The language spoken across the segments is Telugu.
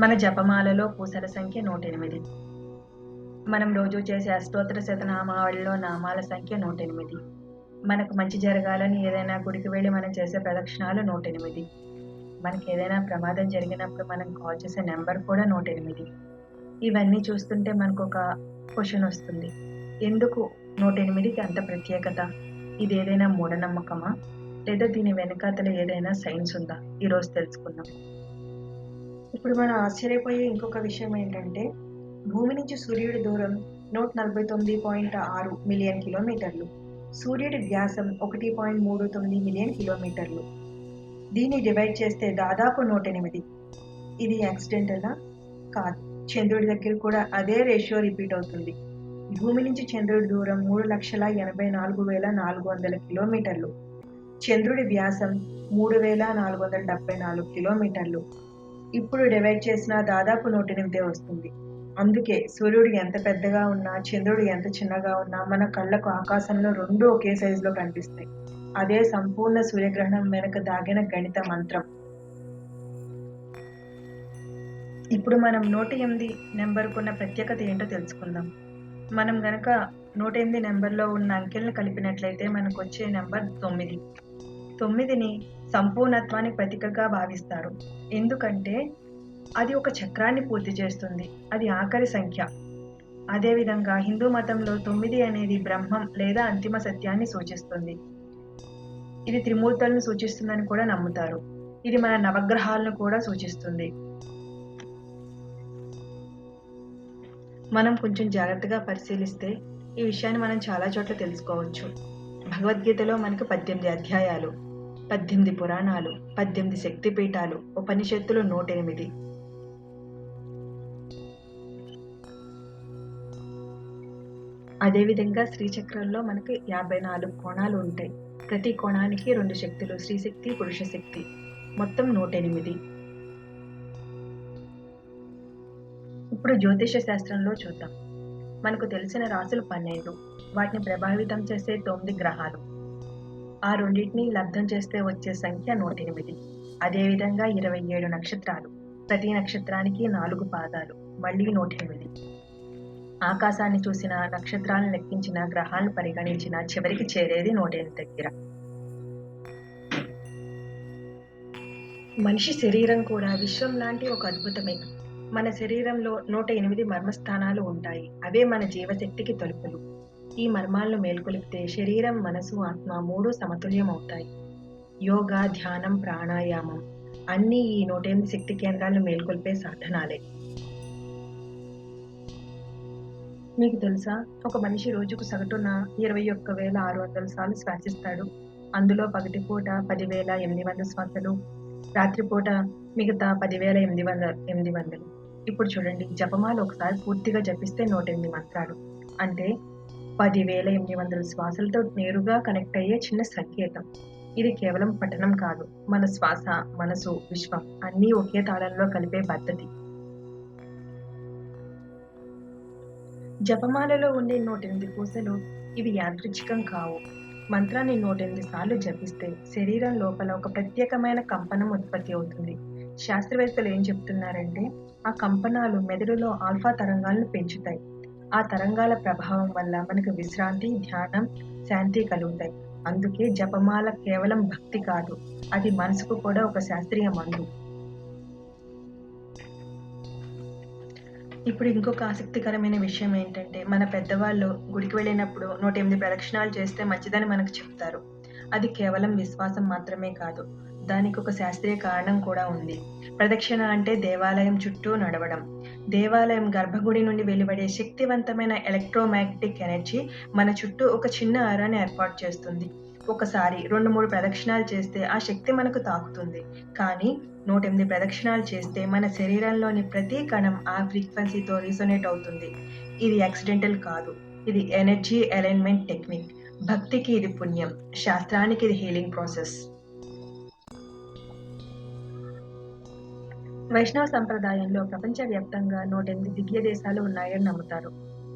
మన జపమాలలో పూసల సంఖ్య నూట ఎనిమిది మనం రోజు చేసే అష్టోత్తర శతనామావళిలో నామాల సంఖ్య నూట ఎనిమిది మనకు మంచి జరగాలని ఏదైనా గుడికి వెళ్ళి మనం చేసే ప్రదక్షిణాలు నూట ఎనిమిది మనకి ఏదైనా ప్రమాదం జరిగినప్పుడు మనం కాల్ చేసే నెంబర్ కూడా నూట ఎనిమిది ఇవన్నీ చూస్తుంటే మనకు ఒక క్వశ్చన్ వస్తుంది. ఎందుకు నూట ఎనిమిదికి అంత ప్రత్యేకత? ఇది ఏదైనా మూఢనమ్మకమా? లేదా దీని వెనకాతల ఏదైనా సైన్స్ ఉందా? ఈరోజు తెలుసుకుందాం. ఇప్పుడు మనం ఆశ్చర్యపోయే ఇంకొక విషయం ఏంటంటే భూమి నుంచి సూర్యుడి దూరం నూట నలభై తొమ్మిది పాయింట్ ఆరు మిలియన్ కిలోమీటర్లు సూర్యుడి వ్యాసం ఒకటి పాయింట్ మూడు తొమ్మిది మిలియన్ కిలోమీటర్లు. దీన్ని డివైడ్ చేస్తే దాదాపు నూట ఎనిమిది. ఇది యాక్సిడెంటలా కాదు. చంద్రుడి దగ్గర కూడా అదే రేషియో రిపీట్ అవుతుంది. భూమి నుంచి చంద్రుడి దూరం మూడు లక్షల ఎనభై నాలుగు వేల నాలుగు వందల కిలోమీటర్లు. చంద్రుడి వ్యాసం మూడు వేల నాలుగు వందల డెబ్బై నాలుగు కిలోమీటర్లు. ఇప్పుడు డివైడ్ చేసిన దాదాపు నూట ఎనిమిదే వస్తుంది. అందుకే సూర్యుడు ఎంత పెద్దగా ఉన్నా చంద్రుడు ఎంత చిన్నగా ఉన్నా మన కళ్ళకు ఆకాశంలో రెండు ఒకే సైజులో కనిపిస్తాయి. అదే సంపూర్ణ సూర్యగ్రహణం వెనుక దాగిన గణిత మంత్రం. ఇప్పుడు మనం నూట ఎనిమిది నెంబర్కున్న ప్రత్యేకత ఏంటో తెలుసుకుందాం. మనం గనక నూట ఎనిమిది నెంబర్లో ఉన్న అంకెలను కలిపినట్లయితే మనకు వచ్చే నెంబర్ తొమ్మిది. తొమ్మిదిని సంపూర్ణత్వానికి ప్రతీకగా భావిస్తారు. ఎందుకంటే అది ఒక చక్రాన్ని పూర్తి చేస్తుంది. అది ఆఖరి సంఖ్య. అదేవిధంగా హిందూ మతంలో తొమ్మిది అనేది బ్రహ్మం లేదా అంతిమ సత్యాన్ని సూచిస్తుంది. ఇది త్రిమూర్తులను సూచిస్తుందని కూడా నమ్ముతారు. ఇది మన నవగ్రహాలను కూడా సూచిస్తుంది. మనం కొంచెం జాగ్రత్తగా పరిశీలిస్తే ఈ విషయాన్ని మనం చాలా చోట్ల తెలుసుకోవచ్చు. భగవద్గీతలో మనకు పద్దెనిమిది అధ్యాయాలు. పద్దెనిమిది పురాణాలు పద్దెనిమిది శక్తిపీఠాలు ఉపనిషత్తులు నూటెనిమిది. అదేవిధంగా శ్రీచక్రంలో మనకి యాభై నాలుగు కోణాలు ఉంటాయి. ప్రతి కోణానికి రెండు శక్తులు స్త్రీశక్తి పురుష శక్తి మొత్తం నూట ఎనిమిది ఇప్పుడు జ్యోతిష శాస్త్రంలో చూద్దాం. మనకు తెలిసిన రాసులు పన్నెండు. వాటిని ప్రభావితం చేసే తొమ్మిది గ్రహాలు. ఆ రెండింటిని లబ్ధం చేస్తే వచ్చే సంఖ్య నూట ఎనిమిది అదేవిధంగా ఇరవై ఏడు నక్షత్రాలు. ప్రతి నక్షత్రానికి నాలుగు పాదాలు. మళ్ళీ నూట ఎనిమిది ఆకాశాన్ని చూసిన నక్షత్రాలను లెక్కించిన గ్రహాలను పరిగణించిన చివరికి చేరేది నూట ఎనిమిది దగ్గర. మనిషి శరీరం కూడా విశ్వం లాంటి ఒక అద్భుతమే. మన శరీరంలో నూట ఎనిమిది మర్మస్థానాలు ఉంటాయి. అవే మన జీవశక్తికి తలుపులు. ఈ మర్మాలను మేల్కొలిపితే శరీరం మనసు ఆత్మ మూడు సమతుల్యం అవుతాయి యోగా ధ్యానం ప్రాణాయామం అన్నీ ఈ నూట ఎనిమిది శక్తి కేంద్రాలను మేల్కొల్పే సాధనాలే. మీకు తెలుసా? ఒక మనిషి రోజుకు సగటున ఇరవై ఒక్క వేల ఆరు వందల సార్లు శ్వాసిస్తాడు. అందులో పగటిపూట పదివేల ఎనిమిది వందల శ్వాసలు రాత్రిపూట మిగతా పదివేల ఎనిమిది వందల ఎనిమిది వందలు. ఇప్పుడు చూడండి జపమాలు ఒకసారి పూర్తిగా జపిస్తే నూట ఎనిమిది మంత్రాలు. అంటే పదివేల ఎనిమిది వందల శ్వాసలతో నేరుగా కనెక్ట్ అయ్యే చిన్న సంకేతం. ఇది కేవలం పఠనం కాదు. మన శ్వాస మనసు విశ్వం అన్నీ ఒకే తాళంలో కలిపే పద్ధతి. జపమాలలో ఉండే నూట ఎనిమిది పూసలు ఇవి యాదృచ్ఛికం కావు. మంత్రాన్ని నూట ఎనిమిది సార్లు జపిస్తే శరీరం లోపల ఒక ప్రత్యేకమైన కంపనం ఉత్పత్తి అవుతుంది. శాస్త్రవేత్తలు ఏం చెప్తున్నారంటే ఆ కంపనాలు మెదడులో ఆల్ఫా తరంగాలను పెంచుతాయి. ఆ తరంగాల ప్రభావం వల్ల మనకు విశ్రాంతి ధ్యానం శాంతి కలుగుతాయి. అందుకే జపమాల కేవలం భక్తి కాదు అది మనసుకు కూడా ఒక శాస్త్రీయ మందు. ఇప్పుడు ఇంకొక ఆసక్తికరమైన విషయం ఏంటంటే మన పెద్దవాళ్ళు గుడికి వెళ్ళినప్పుడు నూట ఎనిమిది ప్రదక్షిణాలు చేస్తే మంచిదని మనకు చెప్తారు. అది కేవలం విశ్వాసం మాత్రమే కాదు. దానికి ఒక శాస్త్రీయ కారణం కూడా ఉంది. ప్రదక్షిణ అంటే దేవాలయం చుట్టూ నడవడం. దేవాలయం గర్భగుడి నుండి వెలువడే శక్తివంతమైన ఎలక్ట్రోమాగ్నెటిక్ ఎనర్జీ మన చుట్టూ ఒక చిన్న అరాన్ని ఏర్పాటు చేస్తుంది. ఒకసారి రెండు మూడు ప్రదక్షిణాలు చేస్తే ఆ శక్తి మనకు తాకుతుంది. కానీ నూట ఎనిమిది ప్రదక్షిణాలు చేస్తే మన శరీరంలోని ప్రతి కణం ఆ ఫ్రీక్వెన్సీతో రిసొనేట్ అవుతుంది. ఇది యాక్సిడెంటల్ కాదు. ఇది ఎనర్జీ అలైన్మెంట్ టెక్నిక్. భక్తికి ఇది పుణ్యం. శాస్త్రానికి ఇది హీలింగ్ ప్రాసెస్. వైష్ణవ సంప్రదాయంలో ప్రపంచవ్యాప్తంగా నూట ఎనిమిది దివ్య దేశాలు ఉన్నాయని నమ్ముతారు.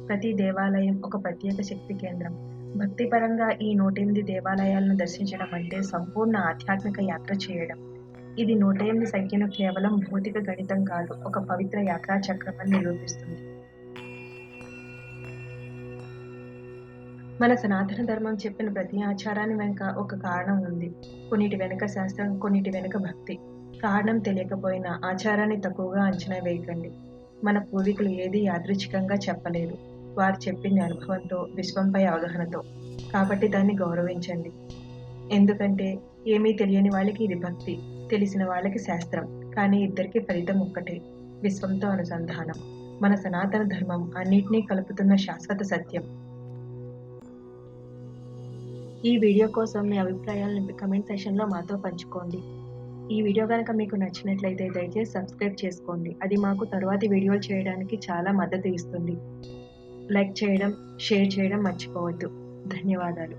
ప్రతి దేవాలయం ఒక ప్రత్యేక శక్తి కేంద్రం. భక్తిపరంగా ఈ నూట ఎనిమిది దేవాలయాలను దర్శించడం అంటే సంపూర్ణ ఆధ్యాత్మిక యాత్ర చేయడం. ఇది నూట ఎనిమిది సంఖ్యను కేవలం భౌతిక గణితం కాదు ఒక పవిత్ర యాత్రా చక్రం అని నిరూపిస్తుంది. మన సనాతన ధర్మం చెప్పిన ప్రతి ఆచారాన్ని వెనుక ఒక కారణం ఉంది. కొన్నిటి వెనుక శాస్త్రం కొన్నిటి వెనుక భక్తి. కారణం తెలియకపోయినా ఆచారాన్ని తక్కువగా అంచనా వేయకండి. మన పూర్వీకులు ఏది యాదృచ్ఛికంగా చెప్పలేదు. వారు చెప్పింది అనుభవంతో విశ్వంపై అవగాహనతో. కాబట్టి దాన్ని గౌరవించండి. ఎందుకంటే ఏమీ తెలియని వాళ్ళకి ఇది భక్తి తెలిసిన వాళ్ళకి శాస్త్రం. కానీ ఇద్దరికి ఫలితం ఒక్కటే విశ్వంతో అనుసంధానం. మన సనాతన ధర్మం అన్నిటినీ కలుపుతున్న శాశ్వత సత్యం. ఈ వీడియో కోసం మీ అభిప్రాయాలను కమెంట్ సెషన్లో మాతో పంచుకోండి. ఈ వీడియో కనుక మీకు నచ్చినట్లయితే దయచేసి సబ్స్క్రైబ్ చేసుకోండి. అది మాకు తరువాతి వీడియోలు చేయడానికి చాలా మద్దతు ఇస్తుంది. లైక్ చేయడం షేర్ చేయడం మర్చిపోవద్దు. ధన్యవాదాలు.